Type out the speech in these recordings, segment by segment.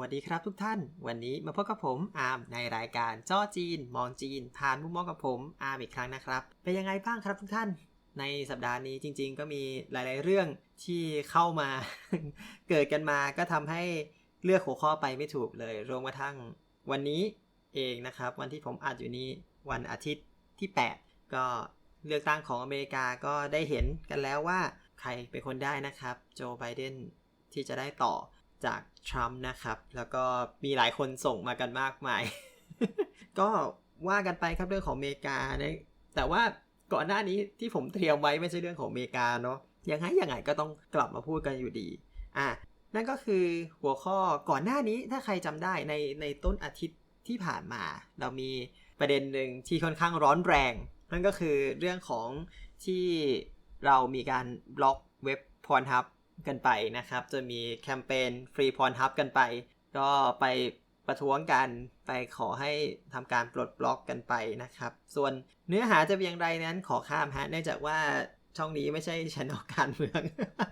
วัสดีครับทุกท่าน วันนี้มาพบกับผมอาร์มในรายการจ้อจีน มองจีนผ่านมุมมองกับผมอาร์มอีกครั้งนะครับ เป็นยังไงบ้างครับทุกท่าน ในสัปดาห์นี้จริง ๆ ก็มีหลาย ๆ เรื่องที่เข้ามา เกิดกันมาก็ทำให้เลือกหัวข้อไปไม่ถูกเลยรวมกระทั่งวันนี้เองนะครับ วันที่ผมอัดอยู่นี้วันอาทิตย์ที่ 8 ก็เลือกตั้งของอเมริกาก็ได้เห็นกันแล้วว่าใครเป็นคนได้นะครับ โจไบเดนที่จะได้ต่อ จากทรัมป์นะครับ แล้วก็มีหลายคนส่งมากันมากมาย ก็ว่ากันไปครับเรื่องของอเมริกานะแต่ว่าก่อนหน้านี้ที่ผมเตรียมไว้ไม่ใช่เรื่องของอเมริกาเนาะยังไงยังไงก็ต้องกลับมาพูดกันอยู่ดี อะ นั่นก็คือหัวข้อก่อนหน้านี้ถ้าใครจำได้ในในต้นอาทิตย์ที่ผ่านมา เรามีประเด็นหนึ่งที่ค่อนข้างร้อนแรง นั่นก็คือเรื่องของที่เรามีการบล็อกเว็บพรฮับ กันไปนะครับ จะมีแคมเปญฟรีพรฮับกันไป ก็ไปประท้วงกันไปขอให้ทำการปลดบล็อกกันไปนะครับ ส่วนเนื้อหาจะเป็นอย่างไรนั้นขอข้ามฮะเนื่องจากว่าช่องนี้ไม่ใช่ช anel การเมือง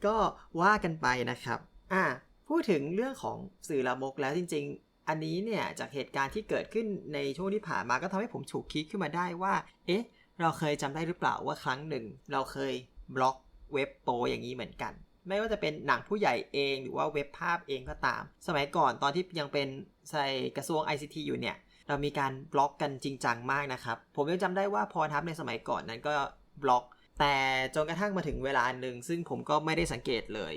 ก็ว่ากันไปนะครับอะพูดถึงเรื่องของสื่อละมกแล้วจริง ๆ อันนี้เนี่ยจากเหตุการณ์ที่เกิดขึ้นในช่วงที่ผ่านมาก็ทำให้ผมฉุกคิดขึ้นมาได้ว่า เอ๊ะ เราเคยจำได้หรือเปล่าว่าครั้งหนึ่ง เราเคยบล็อกเว็บโปอย่างนี้เหมือนกัน ไม่ว่าจะเป็นหนังผู้ใหญ่เองหรือว่าเว็บภาพเองก็ตาม สมัยก่อนตอนที่ยังเป็นใส่กระทรวง ICT อยู่เนี่ย เรามีการบล็อกกันจริงจังมากนะครับ ผมยังจำได้ว่าพอทับในสมัยก่อนนั้นก็บล็อก แต่จนกระทั่งมาถึงเวลาหนึ่งซึ่งผมก็ไม่ได้สังเกตเลย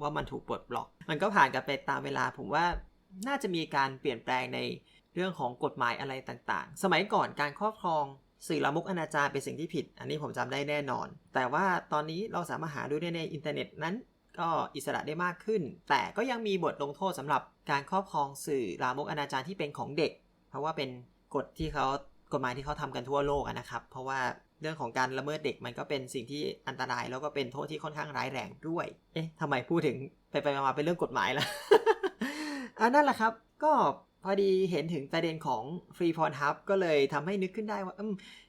ว่ามันถูกปลดบล็อก มันก็ผ่านกันไปตามเวลา ผมว่าน่าจะมีการเปลี่ยนแปลงในเรื่องของกฎหมายอะไรต่างๆ สมัยก่อนการครอบครอง สื่อละมกอนาจารเป็นสิ่งที่ผิด อันนี้ผมจำได้แน่นอน แต่ว่าตอนนี้เราสามารถหาดูได้ในอินเทอร์เน็ตนั้น ก็อิสระได้มากขึ้น แต่ก็ยังมีบทลงโทษสำหรับการครอบครองสื่อลามกอนาจารที่เป็นของเด็ก เพราะว่าเป็นกฎที่เขากฎหมายที่เขาทำกันทั่วโลกนะครับ เพราะว่าเรื่องของการละเมิดเด็กมันก็เป็นสิ่งที่อันตรายแล้วก็เป็นโทษที่ค่อนข้างร้ายแรงด้วย เอ๊ะทำไมพูดถึงไปไปมาเป็นเรื่องกฎหมายล่ะอันนั่นแหละครับ ก็ พอดีเห็นถึงประเด็นของฟรีพรฮับก็เลยทำให้นึกขึ้นได้ว่า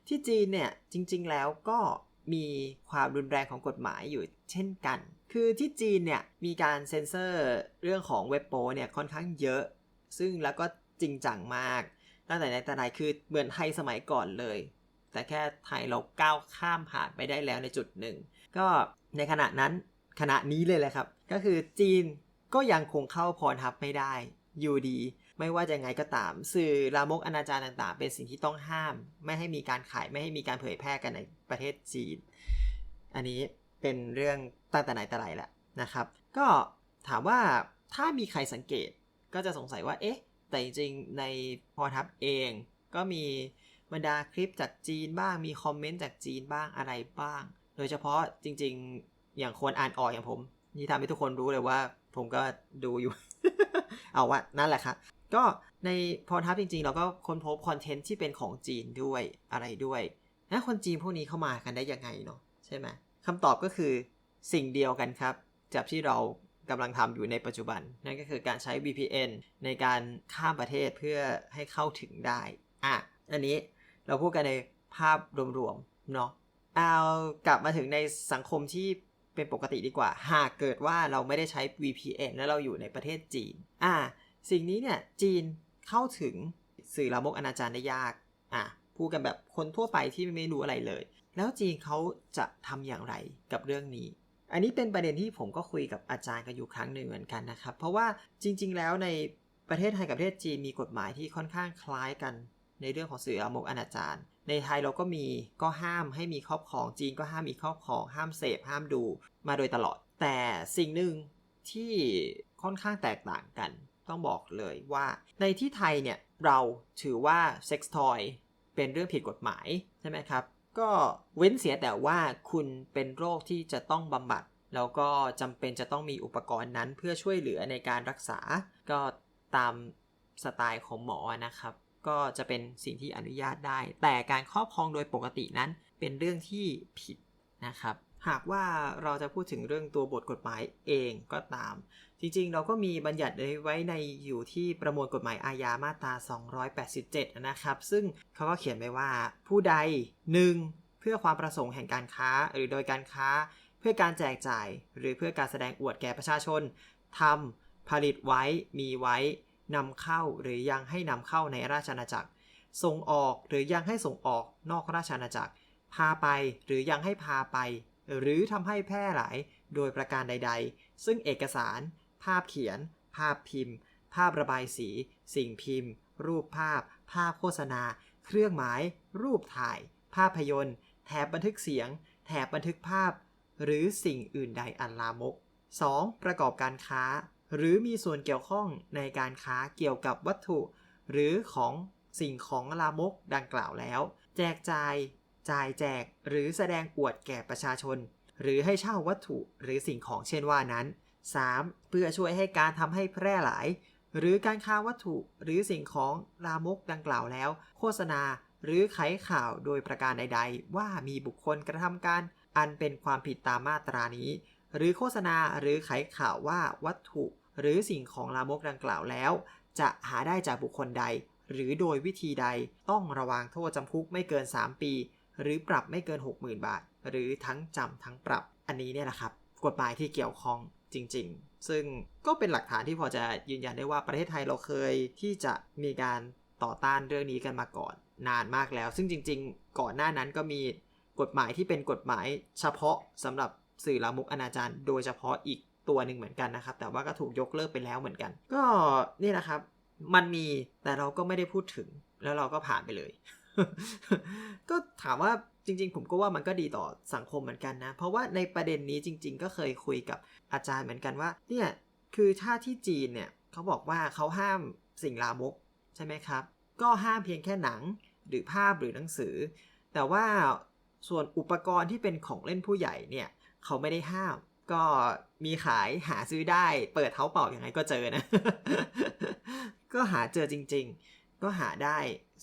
ที่จีนเนี่ยจริง ๆ แล้วก็มีความรุนแรงของกฎหมายอยู่เช่นกัน คือที่จีนเนี่ยมีการเซ็นเซอร์เรื่องของเว็บโปเนี่ยค่อนข้างเยอะ ซึ่งแล้วก็จริงจังมาก ตั้งแต่ในแต่ไหนคือเหมือนไทยสมัยก่อนเลย แต่แค่ไทยเราก้าวข้ามผ่านไปได้แล้วในจุดหนึ่ง ก็ในขณะนั้นขณะนี้เลยแหละครับ ก็คือจีนก็ยังคงเข้าพรทับไม่ได้อยู่ดี ไม่ว่าจะไงก็ตาม สื่อลามกอนาจารต่างๆ เป็นสิ่งที่ต้องห้าม ไม่ให้มีการขายไม่ให้มีการเผยแพร่กันในประเทศจีน อันนี้เป็นเรื่องตั้งแต่ไหนแต่ไรแหละนะครับ ก็ถามว่าถ้ามีใครสังเกตก็จะสงสัยว่าเอ๊ะ แต่จริงๆในพอทับเองก็มีบรรดาคลิปจากจีนบ้างมีคอมเมนต์จากจีนบ้างอะไรบ้าง โดยเฉพาะจริง ๆ อย่างคนอ่านออกอย่างผม นี่ทำให้ทุกคนรู้เลยว่า ผมก็ดูอยู่ เอาว่านั่นแหละครับ ก็ในพอทับจริงๆ เราก็ค้นพบคอนเทนต์ที่เป็นของจีนด้วยอะไรด้วยนะคนจีนพวกนี้เข้ามากันได้ยังไงเนาะใช่ไหมคำตอบก็คือสิ่งเดียวกันครับจากที่เรากำลังทำอยู่ในปัจจุบัน นั่นก็คือการใช้ VPN ในการข้ามประเทศเพื่อให้เข้าถึงได้อะอันนี้เราพูดกันในภาพรวมๆเนาะเอากลับมาถึงในสังคมที่เป็นปกติดีกว่า หากเกิดว่าเราไม่ได้ใช้ VPN แล้วเราอยู่ในประเทศจีน อ่า สิ่งนี้เนี่ยจีนเข้าถึงสื่อลามกอนาจารได้ยากอะพูดกันแบบคนทั่วไปที่ไม่รู้อะไรเลย แล้วจีนเขาจะทำอย่างไรกับเรื่องนี้ อันนี้เป็นประเด็นที่ผมก็คุยกับอาจารย์กันอยู่ครั้งหนึ่งเหมือนกันนะครับ เพราะว่าจริง ๆ แล้วในประเทศไทยกับประเทศจีนมีกฎหมายที่ค่อนข้างคล้ายกัน ในเรื่องของสื่อลามกอนาจารในไทยเราก็มีก็ห้ามให้มีครอบครองจีนก็ห้ามมีครอบครอง ห้ามเสพห้ามดูมาโดยตลอด แต่สิ่งหนึ่งที่ค่อนข้างแตกต่างกัน ต้องบอกเลยว่าในที่ไทยเนี่ยเราถือว่าเซ็กซ์ทอยเป็นเรื่องผิดกฎหมายใช่ไหมครับ ก็เว้นเสียแต่ว่าคุณเป็นโรคที่จะต้องบำบัด แล้วก็จำเป็นจะต้องมีอุปกรณ์นั้นเพื่อช่วยเหลือในการรักษา ก็ตามสไตล์ของหมอนะครับ ก็จะเป็นสิ่งที่อนุญาตได้ แต่การครอบครองโดยปกตินั้นเป็นเรื่องที่ผิดนะครับ หากว่าเราจะพูดถึงเรื่องตัวบทกฎหมายเองก็ตาม จริงๆ เราก็มีบัญญัติไว้ในอยู่ที่ประมวลกฎหมายอาญามาตรา 287 นะครับ ซึ่งเขาก็เขียนไว้ว่าผู้ใด 1. เพื่อความประสงค์แห่งการค้า หรือโดยการค้า เพื่อการแจกจ่าย หรือเพื่อการแสดงอวดแก่ประชาชนทำผลิตไว้มีไว้นำเข้าหรือยังให้นำเข้าในราชอาณาจักร ส่งออกหรือยังให้ส่งออกนอกราชอาณาจักร พาไปหรือยังให้พาไป หรือทำให้แพร่หลายโดยประการใด ๆ ซึ่งเอกสาร ภาพเขียน ภาพพิมพ์ ภาพระบายสี สิ่งพิมพ์ รูปภาพ ภาพโฆษณา เครื่องหมาย รูปถ่าย ภาพยนตร์ แถบบันทึกเสียง แถบบันทึกภาพ หรือสิ่งอื่นใดอันลามก 2. ประกอบการค้า หรือมีส่วนเกี่ยวข้องในการค้าเกี่ยวกับวัตถุ หรือของสิ่งของลามกดังกล่าวแล้ว แจกจ่าย จ่ายแจก หรือแสดงอวดแก่ประชาชน หรือให้เช่าวัตถุหรือสิ่งของเช่นว่านั้น 3. เพื่อช่วยให้การทำให้แพร่หลาย หรือการค้าวัตถุหรือสิ่งของลามกดังกล่าวแล้ว โฆษณาหรือไขข่าวโดยประการใด ๆ ว่ามีบุคคลกระทำการ อันเป็นความผิดตามมาตรานี้ หรือโฆษณาหรือไขข่าวว่าวัตถุ หรือสิ่งของลามกดังกล่าวแล้ว จะหาได้จากบุคคลใด หรือโดยวิธีใดต้องระวังโทษจำคุกไม่เกิน 3 ปี หรือปรับไม่เกิน 60,000 บาท หรือทั้งจำทั้งปรับ อันนี้เนี่ยนะครับกฎหมายที่เกี่ยวข้องจริง ๆ ซึ่งก็เป็นหลักฐานที่พอจะยืนยันได้ว่าประเทศไทยเราเคยที่จะมีการต่อต้านเรื่องนี้กันมาก่อน นานมากแล้ว ซึ่งจริง ๆ ก่อนหน้านั้นก็มีกฎหมายที่เป็นกฎหมายเฉพาะสำหรับสื่อลามกอนาจารโดยเฉพาะอีกตัวหนึ่งเหมือนกันนะครับ แต่ว่าก็ถูกยกเลิกไปแล้วเหมือนกัน ก็นี่นะครับ มันมีแต่เราก็ไม่ได้พูดถึงแล้วเราก็ผ่านไปเลย ก็ถามว่าจริงๆ ผมก็ว่ามันก็ดีต่อสังคมเหมือนกันนะ เพราะว่าในประเด็นนี้จริง ๆ ก็เคยคุยกับอาจารย์เหมือนกันว่า เนี่ยคือถ้าที่จีนเนี่ยเขาบอกว่าเขาห้ามสิ่งลามกใช่ไหมครับ ก็ห้ามเพียงแค่หนังหรือภาพหรือหนังสือ แต่ว่าส่วนอุปกรณ์ที่เป็นของเล่นผู้ใหญ่เนี่ยเขาไม่ได้ห้าม ก็มีขายหาซื้อได้ เปิดเท้าเปล่าอย่างไรก็เจอนะ ก็หาเจอจริง ๆ ก็หาได้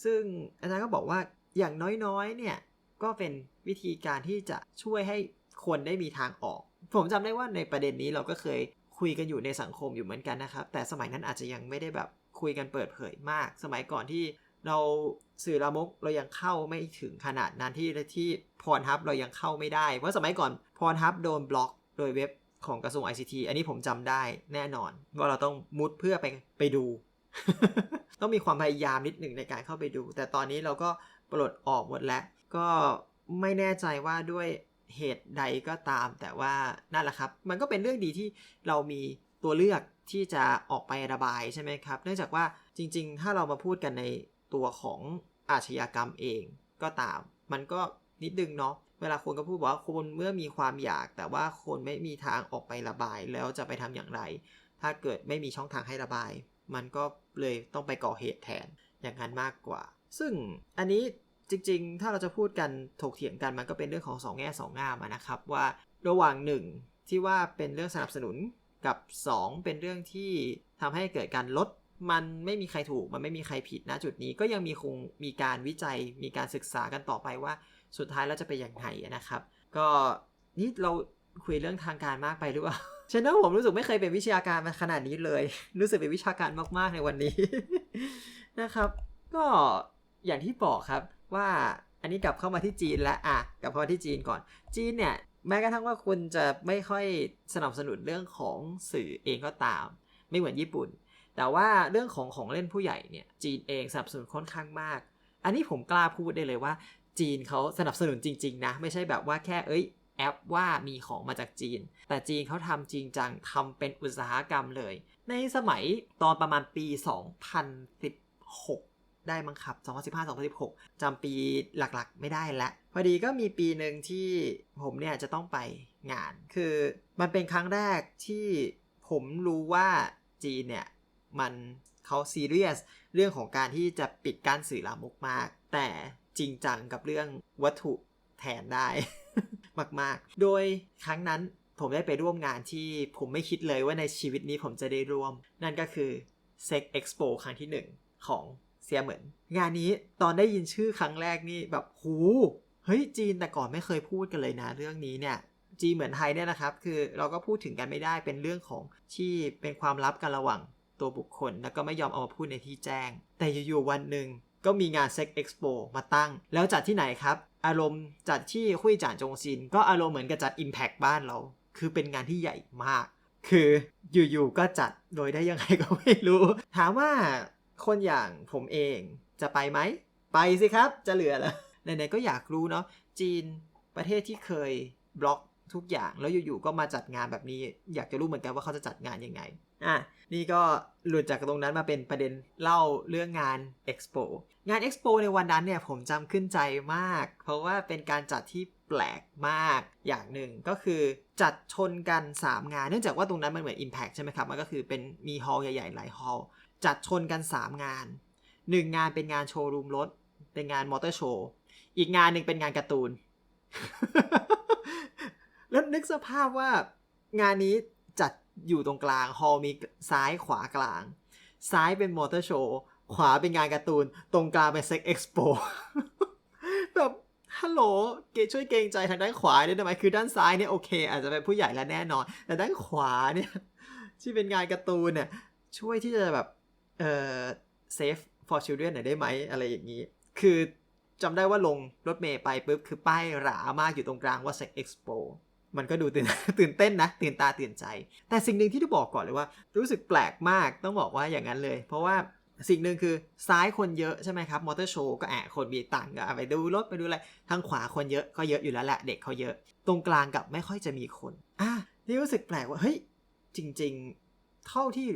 ซึ่งอาจารย์ก็บอกว่าอย่างน้อยๆ เนี่ยก็เป็นวิธีการที่จะช่วยให้คนได้มีทางออก ผมจำได้ว่าในประเด็นนี้เราก็เคยคุยกันอยู่ในสังคมอยู่เหมือนกันนะครับ แต่สมัยนั้นอาจจะยังไม่ได้แบบคุยกันเปิดเผยมาก สมัยก่อนที่เราสื่อลามกเรายังเข้าไม่ถึงขนาดนั้นที่ที่พรทับเรายังเข้าไม่ได้ เพราะสมัยก่อนพรทับโดนบล็อกโดยเว็บของกระทรวง ICT อันนี้ผมจำได้แน่นอนว่าเราต้องมุดเพื่อไปไปดู ต้องมีความพยายามนิดหนึ่งในการเข้าไปดู แต่ตอนนี้เราก็ปลดออกหมดแล้ว ก็ไม่แน่ใจว่าด้วยเหตุใดก็ตาม แต่ว่านั่นแหละครับ มันก็เป็นเรื่องดีที่เรามีตัวเลือกที่จะออกไประบายใช่ไหมครับ เนื่องจากว่าจริง ๆ ถ้าเรามาพูดกันในตัวของอาชญากรรมเองก็ตาม มันก็นิดนึงเนาะเวลาคนก็พูดว่าคนเมื่อมีความอยาก แต่ว่าคนไม่มีทางออกไประบายแล้วจะไปทำอย่างไร ถ้าเกิดไม่มีช่องทางให้ระบาย มันก็เลยต้องไปก่อเหตุแทนอย่างนั้นมากกว่า ซึ่งอันนี้จริงๆ ถ้าเราจะพูดกันถกเถียงกันมันก็เป็นเรื่องของสองแง่สองงามนะครับว่าระหว่างหนึ่งที่ว่าเป็นเรื่องสนับสนุนกับ 2 เป็นเรื่องที่ทำให้เกิดการลดมันไม่มีใครถูกมันไม่มีใครผิดนะจุดนี้ก็ยังมีคงมีการวิจัยมีการศึกษากันต่อไปว่าสุดท้ายแล้วจะเป็นอย่างไรนะครับ ก็นี่เราคุยเรื่องทางการมากไปหรือเปล่า ฉันว่าผมรู้สึกไม่เคยเป็นวิชาการมาขนาดนี้เลย รู้สึกเป็นวิชาการมากๆในวันนี้นะครับ ก็อย่างที่บอกครับว่าอันนี้กลับเข้ามาที่จีนแล้วอะกลับเข้ามาที่จีนก่อน จีนเนี่ยแม้กระทั่งว่าคุณจะไม่ค่อยสนับสนุนเรื่องของสื่อเองก็ตาม ไม่เหมือนญี่ปุ่น แต่ว่าเรื่องของของเล่นผู้ใหญ่เนี่ยจีนเองสนับสนุนค่อนข้างมาก อันนี้ผมกล้าพูดได้เลยว่า จีนเขาสนับสนุนจริง ๆ นะ ไม่ใช่แบบว่าแค่เอ้ย แอปว่ามีของมาจากจีน แต่จีนเขาทำจริงจังทำเป็นอุตสาหกรรมเลย ในสมัยตอนประมาณปี 2016 ได้มั้งครับ 2015-2016จำปีหลักๆ ไม่ได้ละพอดีก็มีปีหนึ่งที่ผมเนี่ยจะต้องไปงาน คือมันเป็นครั้งแรกที่ผมรู้ว่าจีนเนี่ยมันเขาซีเรียสเรื่องของการที่จะปิดกั้นสื่อลามกมาก แต่จริงจังกับเรื่องวัตถุแทนได้ มาก ๆ โดยครั้งนั้นผมได้ไปร่วมงานที่ผมไม่คิดเลยว่าในชีวิตนี้ผมจะได้ร่วม นั่นก็คือ Sex Expo ครั้งที่หนึ่งของเซียเหมือนงานนี้ตอนได้ยินชื่อครั้งแรกนี่แบบหูเฮ้ยจีนแต่ก่อนไม่เคยพูดกันเลยนะ เรื่องนี้เนี่ยจีเหมือนไทยเนี่ยนะครับ คือเราก็พูดถึงกันไม่ได้เป็นเรื่องของที่เป็นความลับกันระหว่างตัวบุคคล แล้วก็ไม่ยอมเอามาพูดในที่แจ้ง แต่อยู่ๆวันหนึ่ง ก็มีงาน Sex Expo มาตั้ง แล้วจัดที่ไหนครับ อารมณ์จัดที่คุยจานจงซิน ก็อารมณ์เหมือนกับจัด Impact บ้านเรา คือเป็นงานที่ใหญ่มาก คืออยู่ๆก็จัดโดยได้ยังไงก็ไม่รู้ ถามว่าคนอย่างผมเองจะไปไหม ไปสิครับจะเหลือเหรอไหนๆก็อยากรู้เนาะจีนประเทศที่เคยบล็อกทุกอย่างแล้วอยู่ๆก็มาจัดงานแบบนี้ อยากจะรู้เหมือนกันว่าเขาจะจัดงานยังไง อะนี่ก็หลุดจากตรงนั้นมาเป็นประเด็นเล่าเรื่องงาน Expo งาน Expo ในวันนั้นเนี่ยผมจำขึ้นใจมาก เพราะว่าเป็นการจัดที่แปลกมากอย่างหนึ่งก็คือจัดชนกัน 3 งาน เนื่องจากว่าตรงนั้นมันเหมือน Impact ใช่ไหมครับ มันก็คือเป็นมีฮอลล์ใหญ่ๆ หลายฮอลล์จัดชนกัน 3 งาน 1 งานเป็นงานโชว์รูมรถ เป็นงานมอเตอร์โชว์ อีกงานหนึ่งเป็นงานการ์ตูน แล้วนึกสภาพว่างานนี้จัด อยู่ตรงกลางฮอลมีซ้ายขวากลาง ซ้ายเป็นมอเตอร์โชว์ขวาเป็นงานการ์ตูน ตรงกลางเป็นเซ็กเอ็กซ์โปแบบฮัลโหลเกช่วยเกรงใจทางด้านขวาด้วยได้ไหมคือด้านซ้ายเนี่ยโอเค อาจจะเป็นผู้ใหญ่แล้วแน่นอน แต่ด้านขวาเนี่ยที่เป็นงานการ์ตูนเนี่ยช่วยที่จะแบบเอ่อ safe for children หน่อยได้ไหมอะไรอย่างนี้ คือจำได้ว่าลงรถเมย์ไปปุ๊บคือป้ายหรามากอยู่ตรงกลางว่า sex expo มันก็ดูตื่นตื่นเต้นนะ ตื่นตาตื่นใจ แต่สิ่งหนึ่งที่ต้องบอกก่อนเลยว่า รู้สึกแปลกมากต้องบอกว่าอย่างนั้นเลย เพราะว่าสิ่งหนึ่งคือซ้ายคนเยอะใช่ไหมครับมอเตอร์โชว์ก็แอบคนมีตังค์ก็ไปดูรถไปดูอะไรทางขวาคนเยอะก็เยอะอยู่แล้วแหละเด็กเขาเยอะ ตรงกลางกับไม่ค่อยจะมีคนอะนี่รู้สึกแปลกว่าเฮ้ยจริง ๆ เท่าที่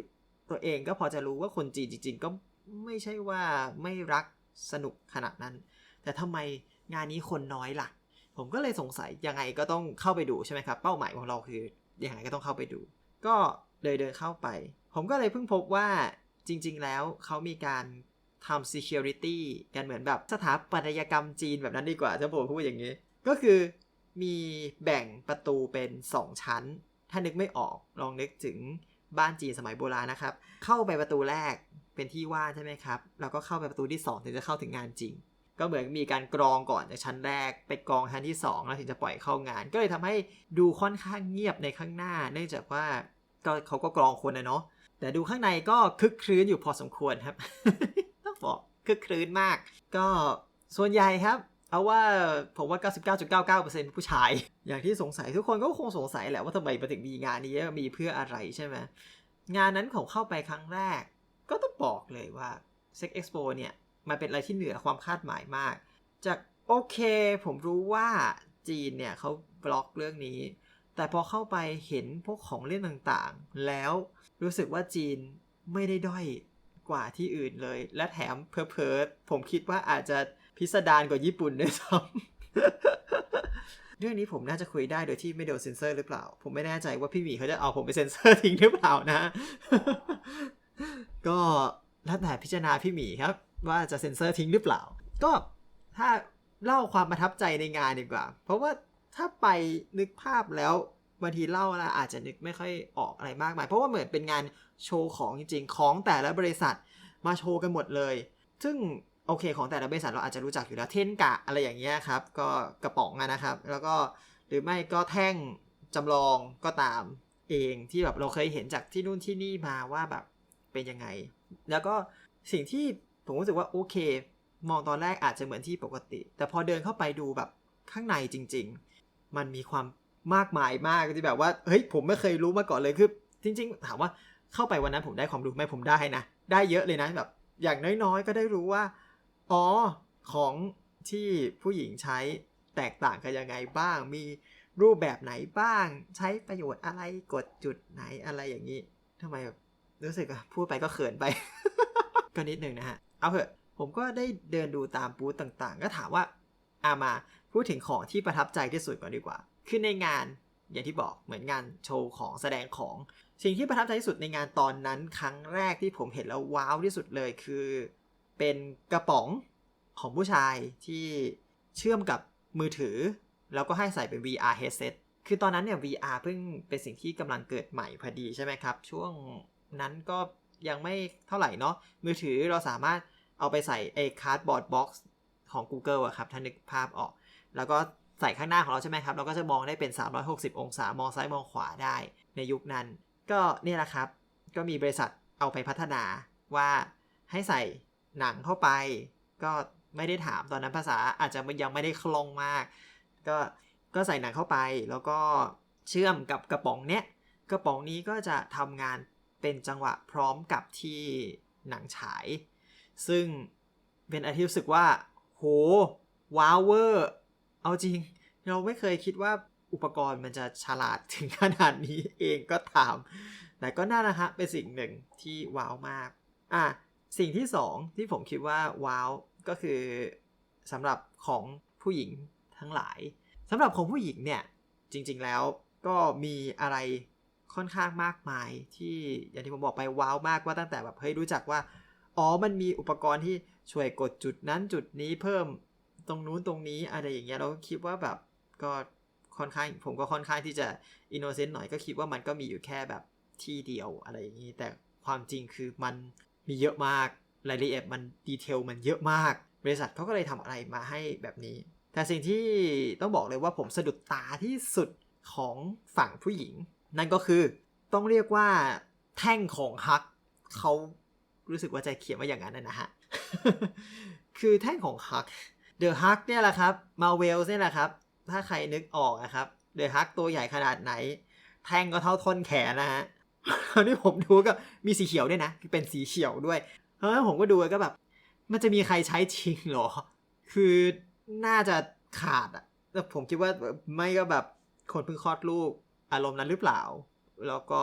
ตัวเองก็พอจะรู้ว่าคนจีนจริง ๆ ก็ไม่ใช่ว่าไม่รักสนุกขนาดนั้น แต่ทำไมงานนี้คนน้อยล่ะ ผมก็เลยสงสัยยังไงก็ต้องเข้าไปดูใช่ไหมครับ เป้าหมายของเราคือยังไงก็ต้องเข้าไปดู ก็เลยเดินเข้าไป ผมก็เลยเพิ่งพบว่าจริง ๆ แล้วเขามีการทำ security กันเหมือนแบบสถาปัตยกรรมจีนแบบนั้นดีกว่าถ้าผมพูดอย่างนี้ ก็คือมีแบ่งประตูเป็น 2 ชั้น ถ้านึกไม่ออกลองนึกถึงบ้านจีนสมัยโบราณนะครับ เข้าไปประตูแรกเป็นที่ว่างใช่ไหมครับ แล้วก็เข้าไปประตูที่2ถึงจะเข้าถึงงานจริง ก็เหมือนมีการกรองก่อนจากชั้นแรก ไปกรองชั้นที่ 2 แล้วถึงจะปล่อยเข้างาน ก็เลยทำให้ดูค่อนข้างเงียบในข้างหน้า เนื่องจากว่าก็เขาก็กรองคนนะเนาะแต่ดูข้างในก็คึกครื้นอยู่พอสมควรครับต้องบอกคึกครื้นมาก ก็ส่วนใหญ่ครับ เอาว่าผมว่า 99.99%ผู้ชาย อย่างที่สงสัยทุกคนก็คงสงสัยแหละว่าทำไมมาถึงมีงานนี้มีเพื่ออะไรใช่ไหมงานนั้นผมเข้าไปครั้งแรก ก็ต้องบอกเลยว่า Sex Expo เนี่ย มันเป็นอะไรที่เหนือความคาดหมายมาก จากโอเค ผมรู้ว่าจีนเนี่ยเขาบล็อกเรื่องนี้ แต่พอเข้าไปเห็นพวกของเล่นต่างๆ แล้วรู้สึกว่าจีนไม่ได้ด้อยกว่าที่อื่นเลย และแถมเพอๆผมคิดว่าอาจจะพิสดารกว่าญี่ปุ่นด้วยซ้ำเรื่องนี้ผมน่าจะคุยได้โดยที่ไม่โดนเซ็นเซอร์หรือเปล่า ผมไม่แน่ใจว่าพี่หมีเขาจะเอาผมไปเซ็นเซอร์ทิ้งหรือเปล่านะ ก็แล้วแต่พิจารณาพี่หมีครับ ว่าจะเซ็นเซอร์ทิ้งหรือเปล่า ก็ถ้าเล่าความประทับใจในงานดีกว่า เพราะว่าถ้าไปนึกภาพแล้วบางทีเล่าแล้วอาจจะนึกไม่ค่อยออกอะไรมากมาย เพราะว่าเหมือนเป็นงานโชว์ของจริงๆ ของแต่ละบริษัทมาโชว์กันหมดเลย ซึ่งโอเคของแต่ละบริษัทเราอาจจะรู้จักอยู่แล้วเทนกะอะไรอย่างเงี้ยครับ ก็กระป๋องนะครับ แล้วก็หรือไม่ก็แท่งจำลองก็ตามเองที่แบบเราเคยเห็นจากที่นู่นที่นี่มาว่าแบบเป็นยังไง แล้วก็สิ่งที่ ผมรู้สึกว่าโอเค มองตอนแรกอาจจะเหมือนที่ปกติ แต่พอเดินเข้าไปดูแบบข้างในจริง ๆ มันมีความมากมายมากที่แบบว่าเฮ้ยผมไม่เคยรู้มาก่อนเลยคือ จริง ๆ ถามว่าเข้าไปวันนั้นผมได้ความรู้ไหมผมได้นะ ได้เยอะเลยนะแบบอย่างน้อยๆ ก็ได้รู้ว่า อ๋อ ของที่ผู้หญิงใช้แตกต่างกันยังไงบ้าง มีรูปแบบไหนบ้าง ใช้ประโยชน์อะไร กดจุดไหนอะไรอย่างนี้ทำไมแบบรู้สึกอะพูดไปก็เขินไป ก็นิดนึงนะฮะ เอาเถอะผมก็ได้เดินดูตามบูธต่างๆ ก็ถามว่าอามาพูดถึงของที่ประทับใจที่สุดก่อนดีกว่า คือในงานอย่างที่บอกเหมือนงานโชว์ของแสดงของ สิ่งที่ประทับใจที่สุดในงานตอนนั้น ครั้งแรกที่ผมเห็นแล้วว้าวที่สุดเลยคือ เป็นกระป๋องของผู้ชายที่เชื่อมกับมือถือ แล้วก็ให้ใส่เป็น VR headset คือตอนนั้นเนี่ย VR เพิ่งเป็นสิ่งที่กำลังเกิดใหม่พอดีใช่ไหมครับ ช่วงนั้นก็ยังไม่เท่าไหร่เนาะมือถือเราสามารถ เอาไปใส่ไอ้คาร์ดบอร์ดบ็อกซ์ของ Google อะครับถ้านึกภาพออก แล้วก็ใส่ข้างหน้าของเราใช่ไหมครับ เราก็จะมองได้เป็น 360 องศามองซ้ายมองขวาได้ในยุคนั้น ก็เนี่ยแหละครับ ก็มีบริษัทเอาไปพัฒนาว่าให้ใส่หนังเข้าไป ก็ไม่ได้ถามตอนนั้นภาษาอาจจะยังไม่ได้คล่องมาก ก็ก็ใส่หนังเข้าไปแล้วก็เชื่อมกับกระป๋องเนี้ยกระป๋องนี้ก็จะทำงานเป็นจังหวะพร้อมกับที่หนังฉาย ซึ่งเป็นอะไรที่รู้สึกว่า โห ว้าวเวอร์ เอาจริง เราไม่เคยคิดว่าอุปกรณ์มันจะฉลาดถึงขนาดนี้เองก็ตาม แต่ก็น่านะฮะ เป็นสิ่งหนึ่งที่ว้าวมาก อะ สิ่งที่สองที่ผมคิดว่าว้าวก็คือสำหรับของผู้หญิงทั้งหลายสำหรับของผู้หญิงเนี่ย จริง ๆแล้วก็มีอะไรค่อนข้างมากมายที่อย่างที่ผมบอกไปว้าวมากว่าตั้งแต่แบบเฮ้ยรู้จักว่า อ๋อมันมีอุปกรณ์ที่ช่วยกดจุดนั้นจุดนี้เพิ่มตรงนู้นตรงนี้อะไรอย่างเงี้ยเราก็คิดว่าแบบก็ค่อนข้างผมก็ค่อนข้างที่จะอินโนเซนต์หน่อยก็คิดว่ามันก็มีอยู่แค่แบบที่เดียวอะไรอย่างนี้ แต่ความจริงคือมันมีเยอะมากรายละเอียดมันดีเทลมันเยอะมาก บริษัทเขาก็เลยทำอะไรมาให้แบบนี้ แต่สิ่งที่ต้องบอกเลยว่าผมสะดุดตาที่สุดของฝั่งผู้หญิง นั่นก็คือต้องเรียกว่าแท่งของฮักเขา รู้สึกว่าใจเขียนว่าอย่างนั้นนะฮะ คือแท่งของฮักเดอะฮักเนี่ยแหละครับมาเวลเนี่ยแหละครับ ถ้าใครนึกออกนะครับเดอะฮักตัวใหญ่ขนาดไหน แท่งก็เท่าท่อนแขนนะฮะตอนที่ผมดูก็มีสีเขียวด้วยนะ เป็นสีเขียวด้วยเพราะฉะนั้นผมก็ดูก็แบบ มันจะมีใครใช้จริงเหรอ คือน่าจะขาดอะแต่ผมคิดว่าไม่ก็แบบคนเพิ่งคลอดลูกอารมณ์นั้นหรือเปล่า แล้วก็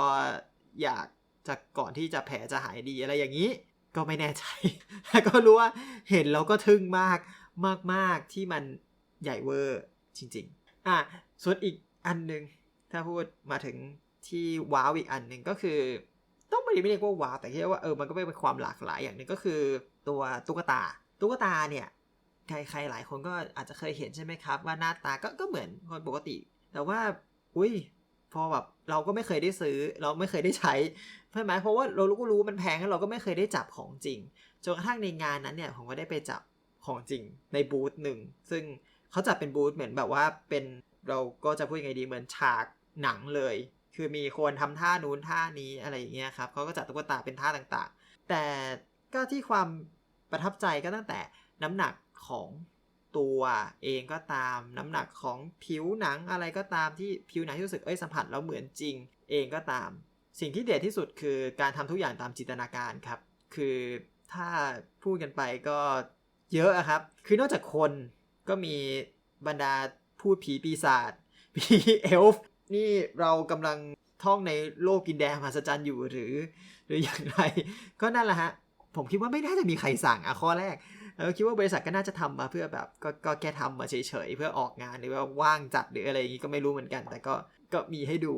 อยาก จะก่อนที่จะแผลจะหายดีอะไรอย่างนี้ ก็ไม่แน่ใจแต่ก็รู้ว่าเห็นแล้วก็ทึ่งมากมาก ๆ ที่มันใหญ่เวอร์จริง ๆ อะส่วนอีกอันหนึ่งถ้าพูดมาถึงที่ว้าวอีกอันหนึ่งก็คือ ต้องไม่ได้ไม่เรียกว่าว้าวแต่แค่ว่าเออมันก็เป็นความหลากหลายอย่างหนึ่งก็คือตัวตุ๊กตา ตุ๊กตาเนี่ยใครๆหลายคนก็อาจจะเคยเห็นใช่ไหมครับ ว่าหน้าตาก็ก็เหมือนคนปกติ แต่ว่า อุ้ย พอแบบเราก็ไม่เคยได้ซื้อ เราไม่เคยได้ใช้ใช่ไหมเพราะว่าเราก็รู้มันแพงแล้วเราก็ไม่เคยได้จับของจริงจนกระทั่งในงานนั้นเนี่ยผมก็ได้ไปจับของจริงในบูธหนึ่งซึ่งเขาจัดเป็นบูธเหมือนแบบว่าเป็นเราก็จะพูดยังไงดีเหมือนฉากหนังเลย คือมีคนทำท่านู้นท่านี้อะไรอย่างเงี้ยครับเขาก็จัดตุ๊กตาเป็นท่าต่างๆ แต่ก็ที่ความประทับใจก็ตั้งแต่น้ำหนักของ ตัวเองก็ตาม น้ำหนักของผิวหนังอะไรก็ตามที่ผิวหนังที่รู้สึกเอ้ยสัมผัสแล้วเหมือนจริง เองก็ตาม สิ่งที่เด็ดที่สุดคือการทำทุกอย่างตามจินตนาการครับ คือถ้าพูดกันไปก็เยอะอะครับ คือนอกจากคนก็มีบรรดาพูดผีปีศาจผีเอลฟ์นี่เรากำลังท่องในโลกกินแดงมหัศจรรย์อยู่หรือ หรืออย่างไร ก็นั่นแหละฮะ ผมคิดว่าไม่น่าจะมีใครสั่งอะข้อแรก เราคิดว่าบริษัทก็น่าจะทำมาเพื่อแบบก็ก็แค่ทำมาเฉยๆเพื่อออกงานหรือว่าว่างจัดหรืออะไรอย่างนี้ก็ไม่รู้เหมือนกัน แต่ก็ก็มีให้ดู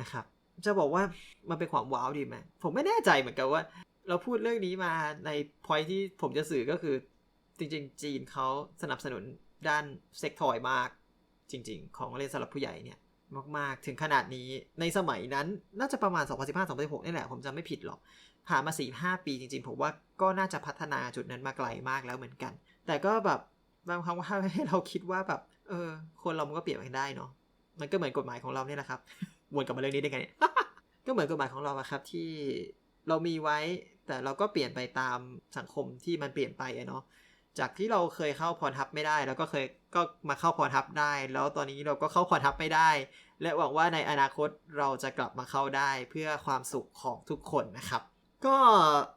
นะครับ จะบอกว่ามันเป็นความว้าวดีไหมผมไม่แน่ใจเหมือนกันว่า เราพูดเรื่องนี้มาในพอยที่ผมจะสื่อก็คือจริง ๆ จีนเขาสนับสนุนด้านเซ็กทอยมากจริง ๆ ของเล่นสำหรับผู้ใหญ่เนี่ยมาก ๆ ถึงขนาดนี้ในสมัยนั้นน่าจะประมาณ 2015-2016นี่แหละ ผมจำไม่ผิดหรอก ผ่านมา4-5ปีจริงๆ ผมว่าก็น่าจะพัฒนาจุดนั้นมาไกลมากแล้วเหมือนกัน แต่ก็แบบบางครั้งว่าให้เราคิดว่าแบบ เออ คนเรามันก็เปลี่ยนไปได้เนาะมันก็เหมือนกฎหมายของเราเนี่ยแหละครับวนกลับมาเรื่องนี้ได้ไงก็เหมือนกฎหมายของเราอะครับที่เรามีไว้ แต่เราก็เปลี่ยนไปตามสังคมที่มันเปลี่ยนไปเนาะจากที่เราเคยเข้าพรทับไม่ได้ แล้วก็เคยก็มาเข้าพรทับได้ แล้วตอนนี้เราก็เข้าพรทับไม่ได้ และหวังว่าในอนาคตเราจะกลับมาเข้าได้เพื่อความสุขของทุกคนนะครับ ก็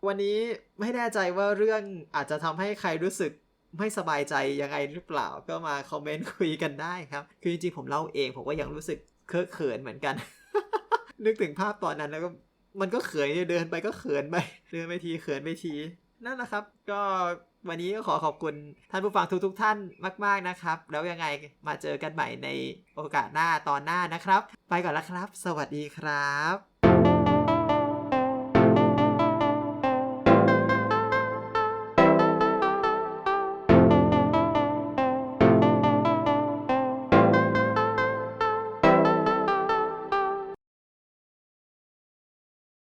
วันนี้ไม่แน่ใจว่าเรื่องอาจจะทำให้ใครรู้สึกไม่สบายใจยังไงหรือเปล่าก็มาคอมเมนต์คุยกันได้ครับ คือจริงๆผมเล่าเองผมก็ยังรู้สึกเคอะเขินเหมือนกัน นึกถึงภาพตอนนั้นแล้วก็มันก็เขินเดินไปก็เขินไปเดินไปทีเขินไปทีนั่นแหละครับ ก็วันนี้ก็ขอขอบคุณท่านผู้ฟังทุกๆทท่านมากๆนะครับ แล้วยังไงมาเจอกันใหม่ในโอกาสหน้าตอนหน้านะครับ ไปก่อนแล้วครับ สวัสดีครับ